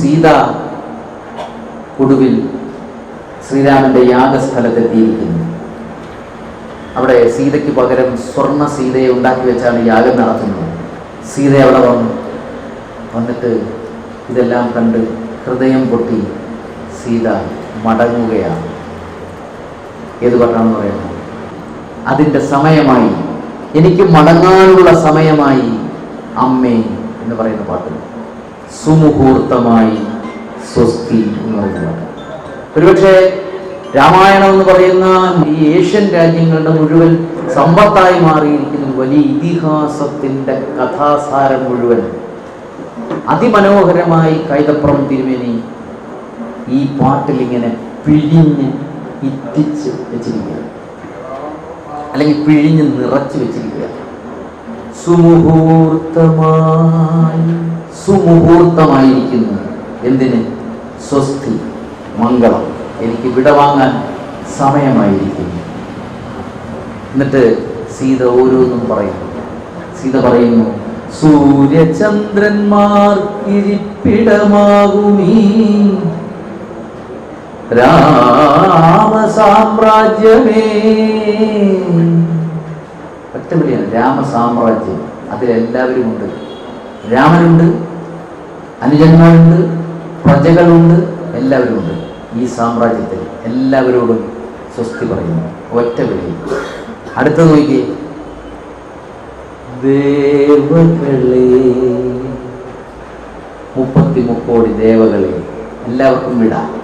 സീത ഒടുവിൽ ശ്രീരാമന്റെ യാഗസ്ഥലത്തെത്തിയിരിക്കുന്നു. അവിടെ സീതയ്ക്ക് പകരം സ്വർണ സീതയെ ഉണ്ടാക്കി വെച്ചാണ് യാഗം നടത്തുന്നത്. സീത അവിടെ വന്നു. വന്നിട്ട് ഇതെല്ലാം കണ്ട് ഹൃദയം പൊട്ടി സീത മടങ്ങുകയാണ്. ഏത് പാട്ടാണെന്ന് പറയുന്നത് അതിന്റെ സമയമായി എനിക്ക് മടങ്ങാനുള്ള സമയമായി അമ്മേ എന്ന് പറയുന്ന പാട്ട്. സുമുഹൂർത്തമായി സ്വസ്തി എന്ന് പറയുന്ന ഒരുപക്ഷെ രാമായണം എന്ന് പറയുന്ന ഈ ഏഷ്യൻ രാജ്യങ്ങളുടെ മുഴുവൻ സമ്പത്തായി മാറിയിരിക്കുന്ന വലിയ ഇതിഹാസത്തിന്റെ കഥാസാരം മുഴുവൻ അതിമനോഹരമായി കൈതപ്പുറം തിരുമേനി ഈ പാട്ടിൽ ഇങ്ങനെ പിഴിഞ്ഞ് ഇറ്റിച്ച് വെച്ചിരിക്കുക അല്ലെങ്കിൽ പിഴിഞ്ഞ് നിറച്ച് വെച്ചിരിക്കുക സുമുഹൂർത്തമായി സുമുഹൂർത്തമായിരിക്കുന്നു. എന്തിന്? സ്വസ്തി മംഗളം. എനിക്ക് വിടവാങ്ങാൻ സമയമായിരിക്കുന്നു. എന്നിട്ട് സീത ഓരോന്നും പറയുന്നു. സീത പറയുന്നു സൂര്യചന്ദ്രന്മാർ ഇരിപ്പിടമാകുമീ രാമസാമ്രാജ്യമേ. ഒറ്റ വിളിയാണ് രാമസാമ്രാജ്യം. അതിലെല്ലാവരും ഉണ്ട് രാമനുണ്ട് അനുജന്മാരുണ്ട് പ്രജകളുണ്ട് എല്ലാവരുമുണ്ട്. ഈ സാമ്രാജ്യത്തിൽ എല്ലാവരോടും സ്വസ്തി പറയുന്നു. ഒറ്റ വിളി. അടുത്ത നോക്കി ദേവകളെ മുപ്പത്തി മുക്കോടി ദേവകളെ എല്ലാവർക്കും വിടാം.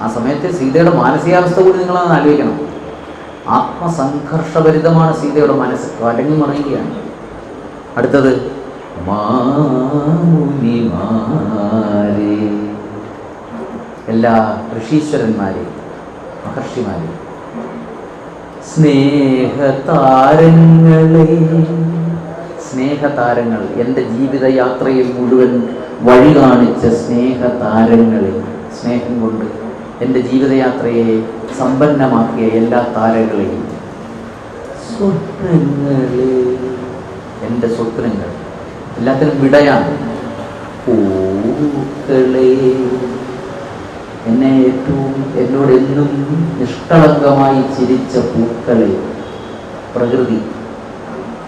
ആ സമയത്ത് സീതയുടെ മാനസികാവസ്ഥ കൂടി നിങ്ങളൊന്ന് ആലോചിക്കണം. ആത്മസംഘർഷഭരിതമാണ് സീതയുടെ മനസ്സ്. കലങ്ങി മറിയുകയാണ്. അടുത്തത് മാമുനിമാരെ. എല്ലാ ഋഷീശ്വരന്മാരെ മഹർഷിമാരെ സ്നേഹതാരങ്ങളെ. സ്നേഹതാരങ്ങൾ എന്റെ ജീവിതയാത്രയിൽ മുഴുവൻ വഴി കാണിച്ച സ്നേഹതാരങ്ങളെ. സ്നേഹം കൊണ്ട് എന്റെ ജീവിതയാത്രയെ സമ്പന്നമാക്കിയ എല്ലാ താരങ്ങളെയും. സ്വപ്നങ്ങളെ. എന്റെ സ്വപ്നങ്ങൾ. എല്ലാത്തിനും വിടയാണ്. പൂക്കളെ എന്നെ ഏറ്റവും എന്നോട് എന്നും നിഷ്കളങ്കമായി ചിരിച്ച പൂക്കളെ പ്രകൃതി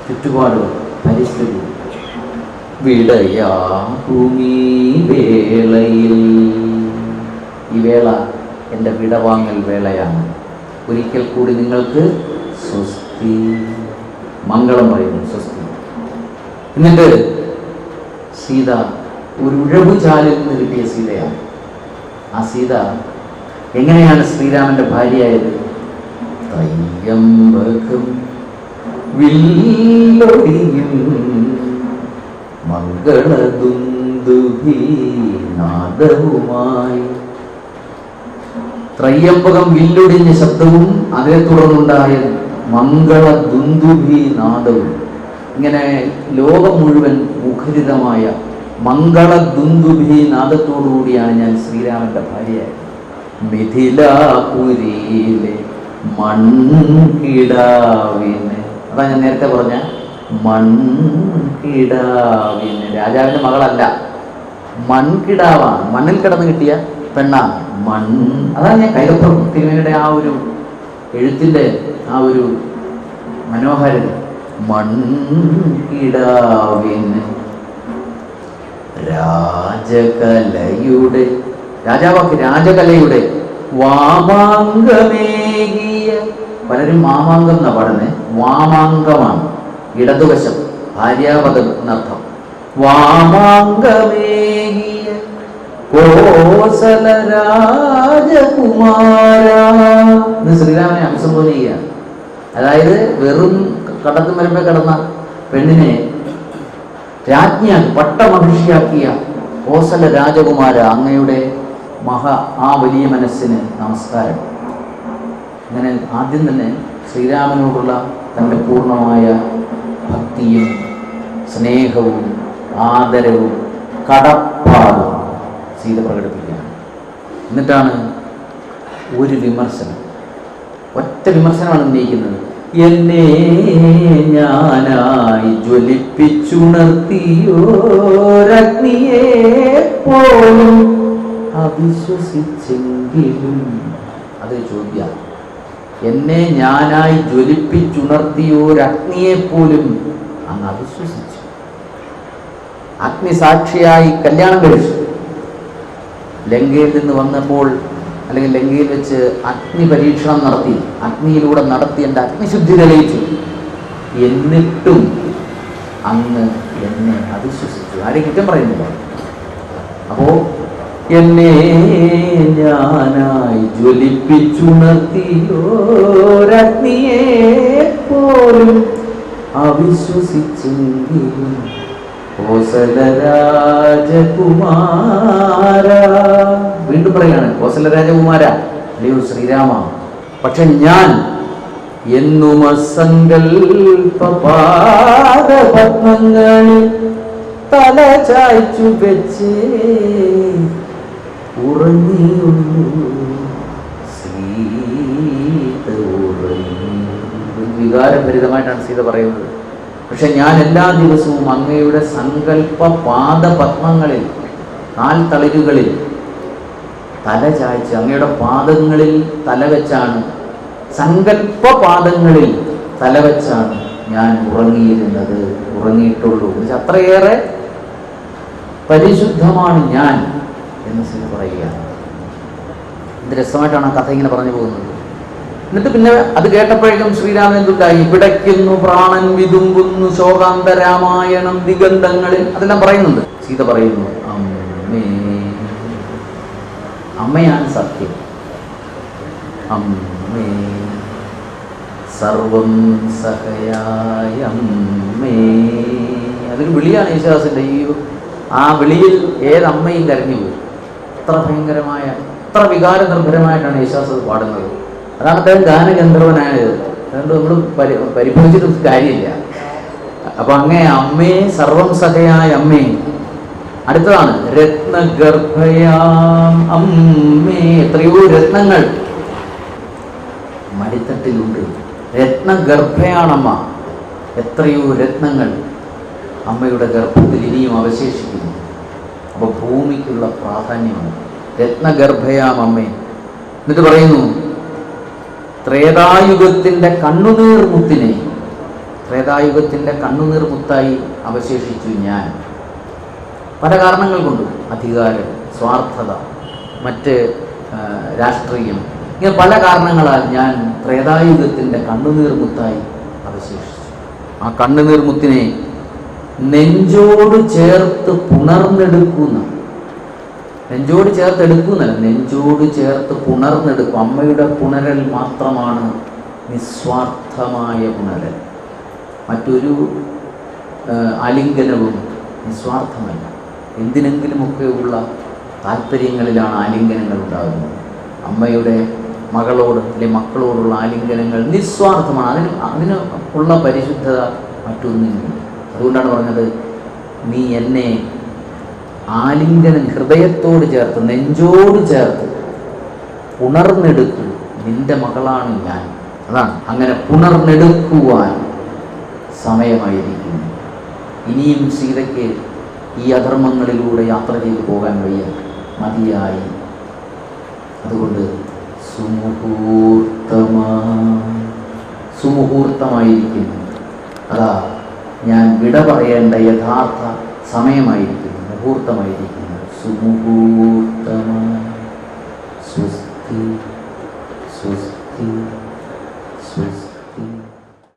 ചുറ്റുപാടുകൾ പരിസ്ഥിതി. വിടയാകുമീ വേളയിൽ. ഈ വേള എന്റെ വിടവാങ്ങൽ വേളയാണ്. ഒരിക്കൽ കൂടി നിങ്ങൾക്ക് സ്വസ്തി. മംഗളം പറയുന്നു സ്വസ്തി. എന്നിട്ട് സീത ഒരു ഉഴവുചാലിൽ നിന്ന് കിട്ടിയ സീതയാണ്. ആ സീത എങ്ങനെയാണ് ശ്രീരാമന്റെ ഭാര്യയായത്? തയ്യമ്പകം വില്ലൊടിയും ത്രയ്യമ്പകം വില്ലൊടിഞ്ഞ ശബ്ദവും അതേ തുടർന്നുണ്ടായ മംഗള ദുന്ദുഭി നാദവും. ഇങ്ങനെ ലോകം മുഴുവൻ മുഖരിതമായ മംഗള ദുന്ദുഭി നാദത്തോടുകൂടിയാണ് ഞാൻ ശ്രീരാമന്റെ ഭാര്യയായത്. മിഥിലാപുരിയിലെ മൺകിടാവിന്. അതാ ഞാൻ നേരത്തെ പറഞ്ഞ മൺകിടാവിന്. രാജാവിന്റെ മകളല്ല. മൺകിടാവാണ്. മണ്ണിൽ കിടന്ന് കിട്ടിയ പെണ്ണാണ്. മൺ. അതാണ് ഞാൻ കൈതപ്പുറം തിരുമേനിയുടെ ആ ഒരു എഴുത്തിന്റെ ആ ഒരു മനോഹാരിത. മൺകിടാവിന് രാജകലയുടെ രാജാവാക്ക് രാജകലയുടെ വാമാങ്കമേകിയ പലരും മാമാങ്കം എന്നാ പാടുന്നത് വാമാങ്കമാണ് ഇടതുവശം ഭാര്യാപദം എന്നർത്ഥം. വാമാങ്കമേകിയ കോസല രാജകുമാര ശ്രീരാമനെ അഭിസംബോധന ചെയ്യുക അതായത് വെറും കടത്തും വരുമ്പോൾ കിടന്ന പെണ്ണിനെ രാജ്ഞിയാക്കി പട്ടമഹിഷിയാക്കിയ കോസല രാജകുമാര അങ്ങയുടെ മഹ ആ വലിയ മനസ്സിന് നമസ്കാരം. അങ്ങനെ ആദ്യം തന്നെ ശ്രീരാമനോടുള്ള തന്റെ പൂർണമായ ഭക്തിയും സ്നേഹവും ആദരവും കടപ്പാടും സീത പ്രകടിപ്പിക്കുകയാണ്. എന്നിട്ടാണ് ഒരു വിമർശനം. ഒറ്റ വിമർശനമാണ് ഉന്നയിക്കുന്നത്. എന്നെ ഞാനായി ജ്വലിപ്പിച്ചുണർത്തിയോരഗ്നിയെ പോലും അവിശ്വസിച്ചെങ്കിലും. അത് ചോദ്യ. എന്നെ ഞാനായി ജ്വലിപ്പിച്ചുണർത്തിയോരഗ്നിയെപ്പോലും അങ്ങ് അവിശ്വസിച്ചു. അഗ്നി സാക്ഷിയായി കല്യാണം കഴിച്ചു. ലങ്കയിൽ നിന്ന് വന്നപ്പോൾ അല്ലെങ്കിൽ ലങ്കയിൽ വെച്ച് അഗ്നി പരീക്ഷണം നടത്തി അഗ്നിയിലൂടെ നടത്തി എന്റെ അഗ്നിശുദ്ധി തെളിയിച്ചു. എന്നിട്ടും അങ്ങ് എന്നെ അവിശ്വസിച്ചു ആരെയും കുറ്റം പറയുന്നില്ല അപ്പോ എന്നെ ഞാനായി ജ്വലിപ്പിച്ചുണർത്തിയോരഗ്നിയെ പോലും അവിശ്വസിച്ചെങ്കിലും കോസല രാജകുമാര വീണ്ടും പറയാണ് കോസല രാജകുമാര അല്ലയോ ശ്രീരാമ. പക്ഷെ ഞാൻ എന്നും അസങ്കൽപ്പപാദപത്മങ്ങളിൽ തല ചായ്ച്ചു വെച്ച് ഉറങ്ങിയുള്ളൂ. സീത ഉറങ്ങി. വികാരഭരിതമായിട്ടാണ് സീത പറയുന്നത്. പക്ഷെ ഞാൻ എല്ലാ ദിവസവും അങ്ങയുടെ സങ്കല്പ പാദപത്മങ്ങളിൽ കാൽ തളിരുകളിൽ തല ചായ്ച്ച് അങ്ങയുടെ പാദങ്ങളിൽ തലവെച്ചാണ് സങ്കല്പ പാദങ്ങളിൽ തലവെച്ചാണ് ഞാൻ ഉറങ്ങിയിരുന്നത് ഉറങ്ങിയിട്ടുള്ളൂ. എന്ന് അത്രയേറെ പരിശുദ്ധമാണ് ഞാൻ എന്ന് സീത പറയുകയാണ്. ഇത് രസമായിട്ടാണ് ആ കഥ ഇങ്ങനെ പറഞ്ഞു പോകുന്നത്. എന്നിട്ട് പിന്നെ അത് കേട്ടപ്പോഴേക്കും ശ്രീരാമൻ എന്തുണ്ടായി പിടയ്ക്കുന്നു പ്രാണൻ വിതുമ്പുന്നു ശോകാന്ത രാമായണം ദിഗന്ധങ്ങളിൽ അതെല്ലാം പറയുന്നുണ്ട്. സീത പറയുന്നു അമ്മേ അമ്മയാണ് സത്യം. അമ്മേ സർവം സഹയായ അമ്മേ. അതൊരു വിളിയാണ് യേശുദാസിന്റെ ഈ ആ വിളിയിൽ ഏതമ്മയും കരഞ്ഞു പോയി അത്ര ഭയങ്കരമായ അത്ര വികാര നിർഭരമായിട്ടാണ് യേശുദാസ് പാടുന്നത്. അതാണ് അദ്ദേഹം ഗാനഗന്ധർവനായത് അതുകൊണ്ട് നമ്മൾ പരി പരിഭവിച്ചിട്ട് കാര്യമില്ല. അപ്പൊ അങ്ങേ അമ്മേ സർവം സഹയായ അമ്മേ. അടുത്തതാണ് രത്നഗർഭയാം അമ്മേ. എത്രയോ രത്നങ്ങൾ മടിത്തട്ടിലുണ്ട്. രത്നഗർഭയാണമ്മ. എത്രയോ രത്നങ്ങൾ അമ്മയുടെ ഗർഭത്തിൽ ഇനിയും അവശേഷിക്കുന്നു. അപ്പോൾ ഭൂമിക്കുള്ള പ്രാധാന്യമാണ്. രത്നഗർഭയാം അമ്മേ. എന്നിട്ട് പറയുന്നു ത്രേതായുഗത്തിന്റെ കണ്ണുനീർ മുത്തിനെ ത്രേതായുഗത്തിന്റെ കണ്ണുനീർ മുത്തായി അവശേഷിച്ചു ഞാൻ. പല കാരണങ്ങൾ കൊണ്ടും അധികാരം സ്വാർത്ഥത മറ്റ് രാഷ്ട്രീയം ഇങ്ങനെ പല കാരണങ്ങളാൽ ഞാൻ ത്രേതായുഗത്തിന്റെ കണ്ണുനീർ മുത്തായി അവശേഷിച്ചു. ആ കണ്ണുനീർ മുത്തിനെ നെഞ്ചോട് ചേർത്ത് പുണർന്നെടുക്കുന്ന നെഞ്ചോട് ചേർത്ത് എടുക്കുന്നല്ല നെഞ്ചോട് ചേർത്ത് പുണർന്നെടുക്കും. അമ്മയുടെ പുണരൽ മാത്രമാണ് നിസ്വാർത്ഥമായ പുണരൽ. മറ്റൊരു ആലിംഗനവും നിസ്വാർത്ഥമല്ല. എന്തിനെങ്കിലുമൊക്കെ ഉള്ള താല്പര്യങ്ങളിലാണ് ആലിംഗനങ്ങൾ ഉണ്ടാകുന്നത്. അമ്മയുടെ മകളോട് അല്ലെ മക്കളോടുള്ള ആലിംഗനങ്ങൾ നിസ്വാർത്ഥമാണ്. അതിന് അതിന് ഉള്ള പരിശുദ്ധത മറ്റൊന്നിനും അതുകൊണ്ടാണ് പറഞ്ഞത് നീ എന്നെ ആലിംഗനം ഹൃദയത്തോട് ചേർത്ത് നെഞ്ചോട് ചേർത്ത് പുണർന്നെടുക്കൂ നിന്റെ മകളാണ് ഞാൻ. അതാണ്. അങ്ങനെ പുണർന്നെടുക്കുവാൻ സമയമായിരിക്കുന്നു. ഇനിയും സീതയ്ക്ക് ഈ അധർമ്മങ്ങളിലൂടെ യാത്ര ചെയ്തു പോകാൻ വയ്യ. മതിയായി. അതുകൊണ്ട് സുമുഹൂർത്തമാ സുമുഹൂർത്തമായിരിക്കുന്നു. അതാ ഞാൻ വിട പറയേണ്ട യഥാർത്ഥ സമയമായിരിക്കുന്നു. മുഹൂർത്തമായിരിക്കുന്നത് സുമുഹൂർത്തമായി സ്വസ്തി. സ്വസ്തി. സ്വസ്തി.